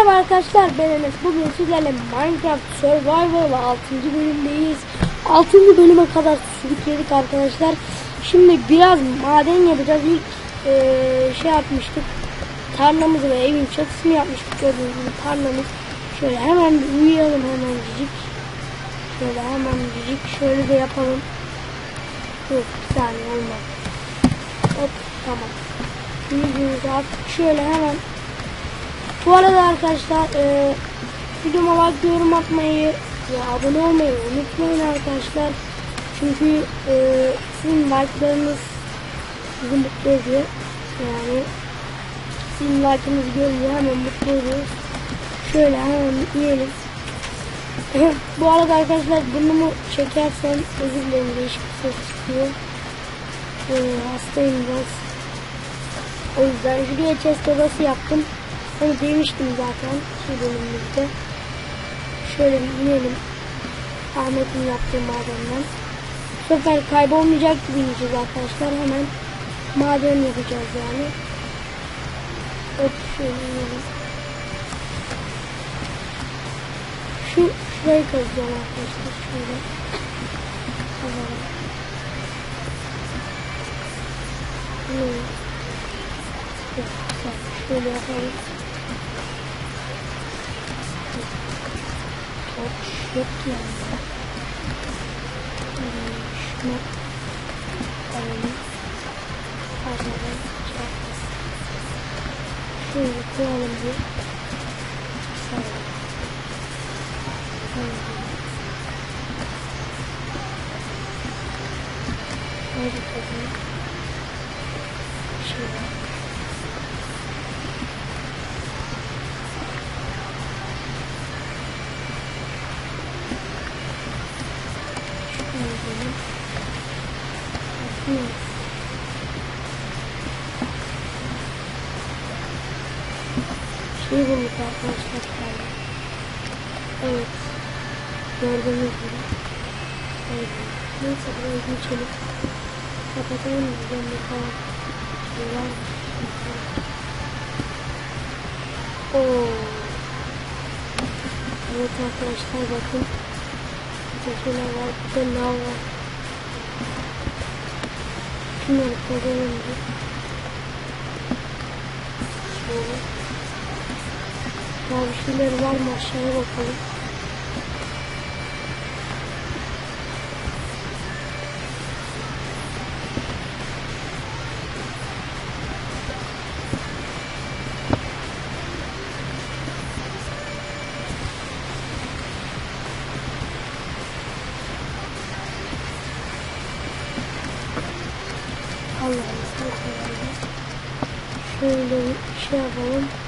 Merhaba arkadaşlar ben Enes. Bugün sizlerle Minecraft Survival 6. bölümdeyiz. 6. bölüme kadar sürükledik arkadaşlar. Şimdi biraz maden yapacağız. İlk eee, şey yapmıştık. Tarlamızı ve evin çatısını yapmıştık. Gördüğünüz gibi tarlamız. Şöyle hemen bir uyuyalım hemen cicik. Şöyle hemen cicik. Şöyle de yapalım. Dur bir saniye olmaz. Hop tamam. Uyuyduğunuzda artık şöyle hemen bu arada arkadaşlar e, videoma like yorum atmayı ve abone olmayı unutmayın arkadaşlar. Çünkü e, sizin like'larınız bizi mutlu ediyor. Yani sizin like'ınızı görünce hemen mutlu oluyoruz. Şöyle hemen yiyelim. Bu arada arkadaşlar burnumu çekersem özür dilerim değişik bir ses çıkıyor. E, hastayım biraz. O yüzden şuraya chest odası yaptım. Onu demiştim zaten şu bölümümüzde. Şöyle inelim. Ahmet'in yaptığı madenden. Bu sefer kaybolmayacak gibi ineceğiz arkadaşlar. Hemen maden yapacağız yani. Hop şöyle inelim. Şu şurayı kazacağım arkadaşlar. Şöyle. Tamam. Güzel. Şöyle yapalım. Şık yani. Hmm, Şunu alalım. Çarpız. Şöyle koyalım bir. Saralım. Hadi bakalım. Şey bulduk arkadaşlar. galiba. Evet. Gördüğünüz gibi. Evet. Neyse burayı geçelim. Kapatalım düzenli falan. Var. Oo. Evet arkadaşlar bakın. Teşekkürler var. Bir de lav var. Şunları bir. Şöyle. Daha bir şeyler var mı aşağıya bakalım. Allah'ım. Şöyle bir şey yapalım.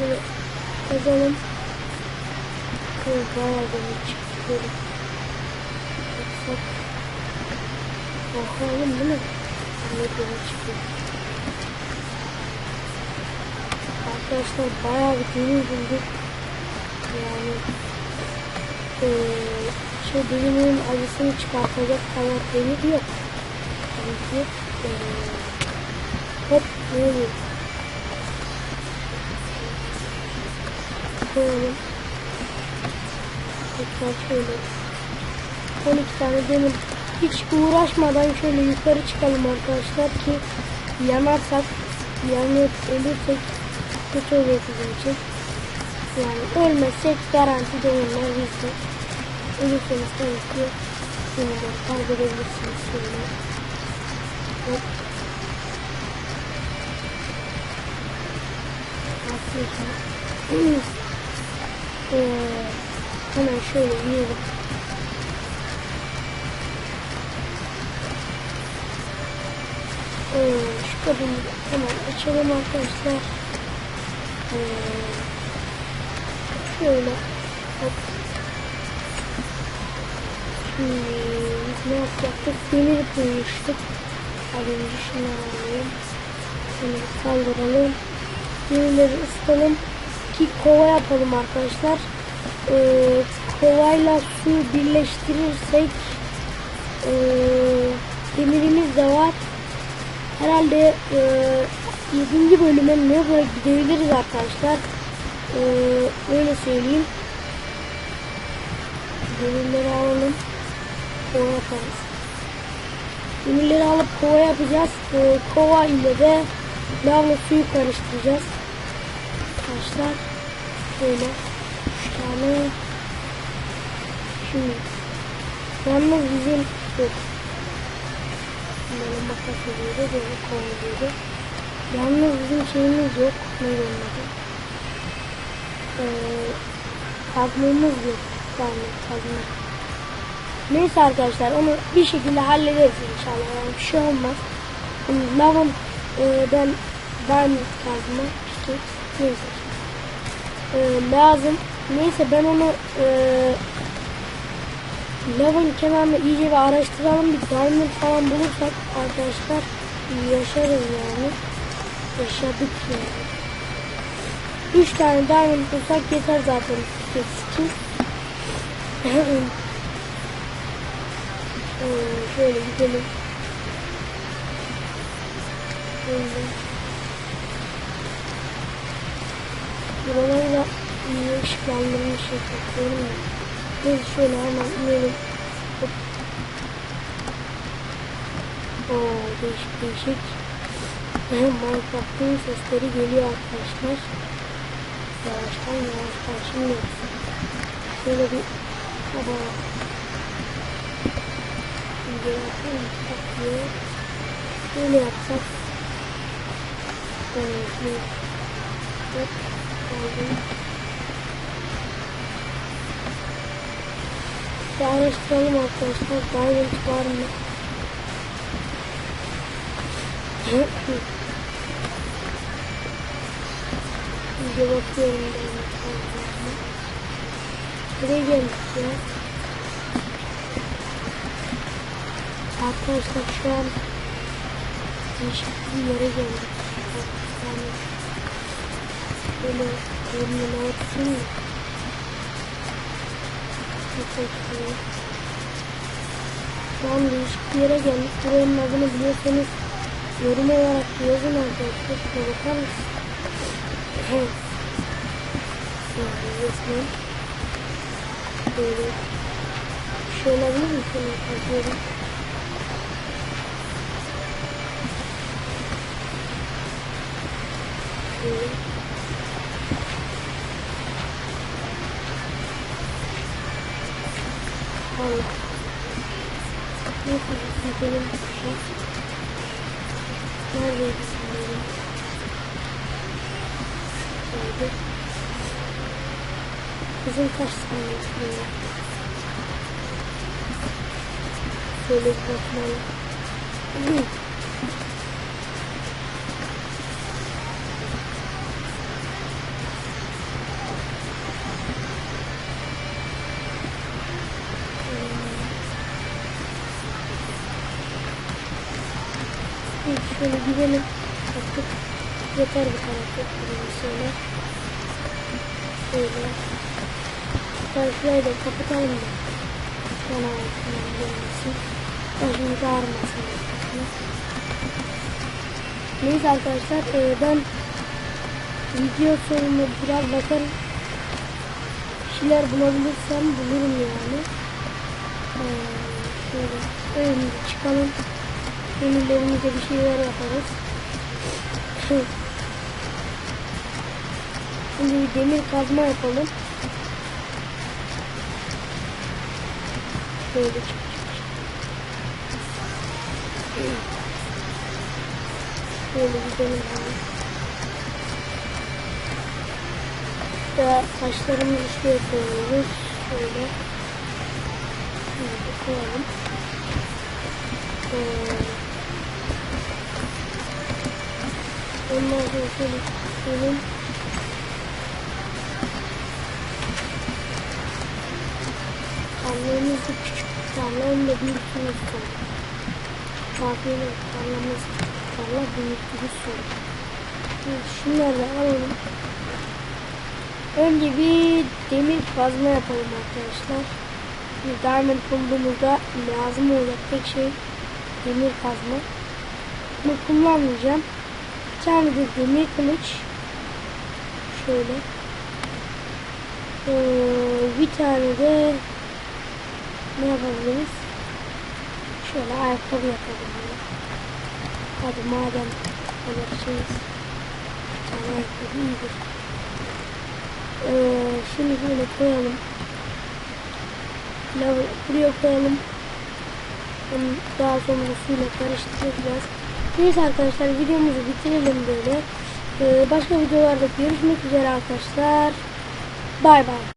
Böyle kazalım. Şöyle bayağı da bir çıkıyor. Baksak. Bakalım değil mi? Ne böyle çıkıyor. Arkadaşlar bayağı bir deniz bulduk. Yani eee şey dilimin acısını çıkartacak kadar demir yok. Tabii ki eee hop Koyalım. Tekrar şöyle 12 tane demir hiç uğraşmadan şöyle yukarı çıkalım arkadaşlar ki yanarsak yanıp ölürsek kötü oluyor bizim için. Yani ölmezsek garanti demirler bizde. Ölürseniz tabii ki demirleri kaybedebilirsiniz şöyle. Hop. Aslında ee, hemen şöyle yiyelim. Ee, şu kapıyı hemen açalım arkadaşlar. Ee, şöyle hop. Şimdi ne yapacaktık? Demir koymuştuk. Az önce. Şunu kaldıralım. Demirleri ısıtalım ki kova yapalım arkadaşlar. Ee, kovayla su birleştirirsek ee, demirimiz de var. herhalde e, 7. bölüme ne böyle gidebiliriz arkadaşlar. E, öyle söyleyeyim. Demirleri alalım. Kova yaparız. Demirleri alıp kova yapacağız. E, kova ile de lavla suyu karıştıracağız. Arkadaşlar şöyle 3 tane. Şimdi. Yalnız bizim yok. Böyle makas oluyordu böyle kovalıyordu yalnız bizim şeyimiz yok. Ne olmadı ee, kazmamız yok. Yani kazma neyse arkadaşlar onu bir şekilde hallederiz inşallah. Yani bir şey olmaz. Şimdi lavan e, ben ben kazma işte neyse e, lazım. Neyse ben onu e, lavın kenarını iyice bir araştıralım. Bir diamond falan bulursak arkadaşlar yaşarız yani. Yaşadık yani. Üç tane diamond bulsak yeter zaten. Skin. ee, şöyle gidelim. Buraları da iyi ışıklandırmış yapıyorum ya. Biz şöyle hemen inelim. Hop. Oo, değişik değişik. Minecraft'ın sesleri geliyor arkadaşlar. Yavaştan yavaştan şimdi şöyle bir hava şimdi yapalım diye böyle yapsak evet, evet. Aldım. Bir araştıralım arkadaşlar. Diamond var mı? Bir bakıyorum Diamond var mı? Buraya gelmiş ya. Arkadaşlar şu an değişik bir yere geldik. Yani böyle burnuna atsın mı? Şu an değişik bir yere geldik. Buranın adını biliyorsanız yorum olarak yazın arkadaşlar. Şuna bakar mısın? Resmen böyle bir şey olabilir mi? Şöyle bakıyorum. Neyse gidelim. Neredeydi sanırım? Şöyle. Bizim kaç tane var? Şöyle bir Şöyle gidelim. Artık yeter bu karakter. Şeyler. Şöyle. Şurayı da kapatalım da. Yana altından gelmesin. Başımızı ağrımasın. Neyse arkadaşlar e, ben video sonunda biraz bakarım. Şeyler bulabilirsem bulurum yani. Ee, şöyle önümüze çıkalım. Demirlerimize bir şeyler yaparız. Şimdi bir demir kazma yapalım. Şöyle çık çık çık. Şöyle gidelim abi. Ve taşlarımızı şuraya koyuyoruz. Şöyle. Şöyle koyalım. Ee, Şöyle tutalım. Tarlamızı küçük tarla hem de büyütürüz sonra. Bakayım tarlamız tarla büyütürüz sonra. Şimdi şunları da alalım. Önce bir demir kazma yapalım arkadaşlar. Bir diamond bulduğumuzda lazım olacak tek şey demir kazma. Bunu kullanmayacağım. Bir tane de demir kılıç. Şöyle. Ee, bir tane de ne yapabiliriz? Şöyle ayakkabı yapabiliriz. Hadi madem alırız. Bir tane ayakkabı iyidir. Ee, şimdi böyle koyalım. Buraya koyalım. Daha sonra suyla karıştıracağız. Neyse arkadaşlar videomuzu bitirelim böyle. Ee, başka videolarda görüşmek üzere arkadaşlar. Bay bay.